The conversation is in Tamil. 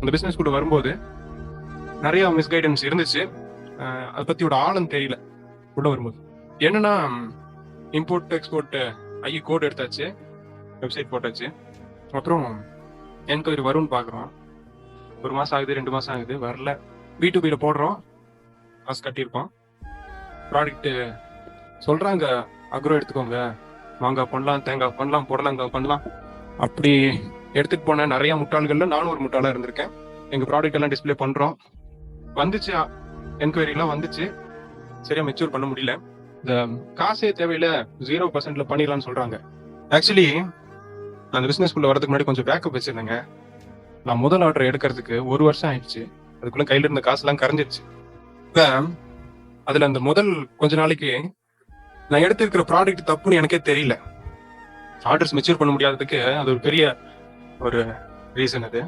அந்த பிசினஸ் கூட வரும்போது நிறைய மிஸ்கைடன்ஸ் இருந்துச்சு. அதை பத்தியோட ஆழம் தெரியல உள்ள வரும்போது. என்னன்னா இம்போர்ட் எக்ஸ்போர்ட் ஐ கோட் எடுத்தாச்சு வெப்சைட் போட்டாச்சு. அப்புறம் என்கொயரி வரும்னு பார்க்குறோம். ஒரு மாதம் ஆகுது ரெண்டு மாதம் ஆகுது வரல. பி டு பியில் போடுறோம். காசு கட்டியிருக்கோம். ப்ராடக்ட்டு சொல்கிறாங்க அக்ரோ எடுத்துக்கோங்க. மாங்காய் பண்ணலாம் தேங்காய் பண்ணலாம் புடலங்காய் பண்ணலாம். அப்படி எடுத்துட்டு போன நிறைய முட்டாள்கள்ல நானும் ஒரு முட்டாளா இருந்திருக்கேன். எங்க ப்ராடக்ட் எல்லாம் டிஸ்ப்ளே பண்றோம். வந்துச்சு என்கொயரி எல்லாம் வந்துச்சு. சரியா மெச்சூர் பண்ண முடியல. இந்த காசே தேவையில ஜீரோ பர்சன்ட்ல பண்ணிடலாம்னு சொல்றாங்க. ஆக்சுவலி அந்த பிசினஸ் குள்ள வரதுக்கு முன்னாடி கொஞ்சம் பேக்கப் வச்சிருந்தேங்க. நான் முதல் ஆர்டர் எடுக்கிறதுக்கு ஒரு வருஷம் ஆயிடுச்சு. அதுக்குள்ள கையில இருந்த காசுலாம் கரைஞ்சிருச்சு. இப்ப அதுல அந்த முதல் கொஞ்ச நாளைக்கு நான் எடுத்திருக்கிற ப்ராடக்ட் தப்புன்னு எனக்கே தெரியல. ஆர்டர்ஸ் மெச்சூர் பண்ண முடியாததுக்கு அது ஒரு பெரிய ஒரு ரீசன் அது.